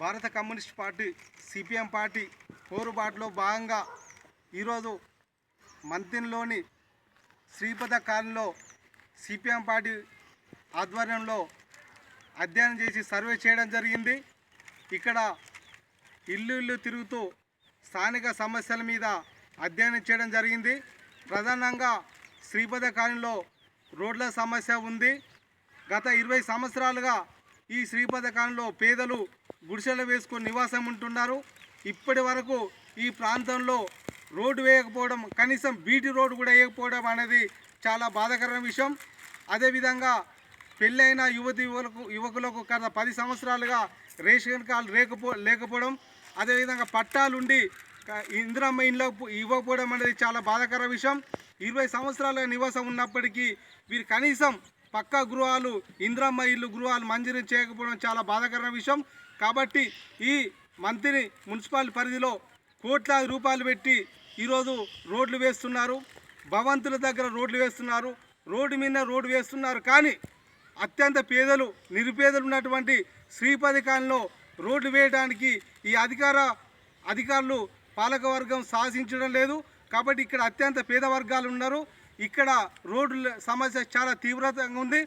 భారత communist party CPM party పోరుబాటులో భాగంగా ఈరోజు మంతిన్లోని శ్రీపద కాలనీలో సిపిఎం పార్టీ ఆధ్వర్యంలో అధ్యయనం చేసి సర్వే చేయడం జరిగింది. ఇక్కడ ఇల్లు ఇల్లు తిరుగుతూ స్థానిక సమస్యల మీద అధ్యయనం చేయడం జరిగింది. ప్రధానంగా శ్రీపద కాలనీలో రోడ్ల సమస్య ఉంది. గత ఇరవై సంవత్సరాలుగా ఈ శ్రీపద కాలనీలో పేదలు గుడిసెలు వేసుకొని నివాసం ఉంటున్నారు. ఇప్పటి వరకు ఈ ప్రాంతంలో రోడ్డు వేయకపోవడం కనీసం బీటీ రోడ్డు కూడా వేయకపోవడం అనేది చాలా బాధాకరమైన విషయం. అదేవిధంగా పెళ్ళైన యువతి యువకులకు యువకులకు గత పది సంవత్సరాలుగా రేషన్ కార్డు లేకపో లేకపోవడం అదేవిధంగా పట్టాలుండి ఇందిరమ్మ ఇంట్లో ఇవ్వకపోవడం అనేది చాలా బాధాకర విషయం. ఇరవై సంవత్సరాల నివాసం ఉన్నప్పటికీ వీరు కనీసం పక్క గృహాలు ఇంద్రమ్మ ఇల్లు గృహాలు మంజూరు చేయకపోవడం చాలా బాధాకరమైన విషయం. కాబట్టి ఈ మంత్రిని మున్సిపాలిటీ పరిధిలో కోట్లాది రూపాయలు పెట్టి ఈరోజు రోడ్లు వేస్తున్నారు. భవంతుల దగ్గర రోడ్లు వేస్తున్నారు. రోడ్డు మీద రోడ్డు వేస్తున్నారు. కానీ అత్యంత పేదలు నిరుపేదలు ఉన్నటువంటి శ్రీపది కాలంలో రోడ్లు వేయడానికి ఈ అధికార అధికారులు పాలకవర్గం సాధించడం లేదు. కాబట్టి ఇక్కడ అత్యంత పేద వర్గాలు ఉన్నారు. ఇక్కడ రోడ్ల సమస్య చాలా తీవ్రతంగా ఉంది.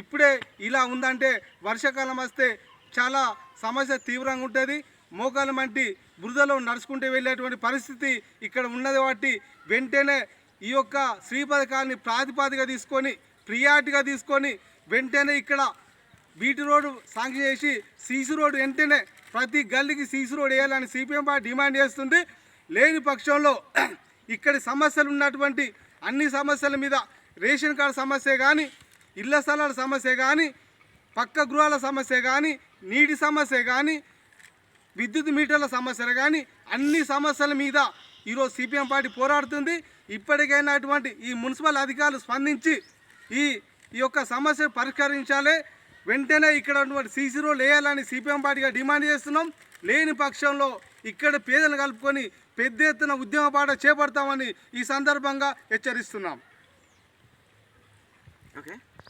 ఇప్పుడే ఇలా ఉందంటే వర్షాకాలం వస్తే చాలా సమస్య తీవ్రంగా ఉంటుంది. మోకాలు మంటి బురదలో నడుచుకుంటూ వెళ్ళేటువంటి పరిస్థితి ఇక్కడ ఉన్నది. కాబట్టి వెంటనే ఈ యొక్క శ్రీపథకాన్ని ప్రాతిపాదిక తీసుకొని ప్రియారిటీగా తీసుకొని వెంటనే ఇక్కడ బీటీ రోడ్డు శాంక్షన్ చేసి సీసీ రోడ్డు వెంటనే ప్రతి గల్లీకి సీసీ రోడ్ వేయాలని సిపిఎం పార్టీ డిమాండ్ చేస్తుంది. లేని పక్షంలో ఇక్కడ సమస్యలు ఉన్నటువంటి అన్ని సమస్యల మీద రేషన్ కార్డు సమస్య కానీ ఇళ్ళ స్థలాల సమస్య కానీ పక్క గృహాల సమస్య కానీ నీటి సమస్య కానీ విద్యుత్ మీటర్ల సమస్యలు కానీ అన్ని సమస్యల మీద ఈరోజు సిపిఎం పార్టీ పోరాడుతుంది. ఇప్పటికైనా అటువంటి ఈ మున్సిపల్ అధికారులు స్పందించి ఈ ఈ యొక్క సమస్యను పరిష్కరించాలి. వెంటనే ఇక్కడ ఉన్నటువంటి సీసీ రోడ్లు వేయాలని సిపిఎం పార్టీగా డిమాండ్ చేస్తున్నాం. లేని పక్షంలో ఇక్కడ పేదలను కలుపుకొని పెద్ద ఎత్తున ఉద్యమ పాట చేపడతామని ఈ సందర్భంగా హెచ్చరిస్తున్నాం. ఓకే.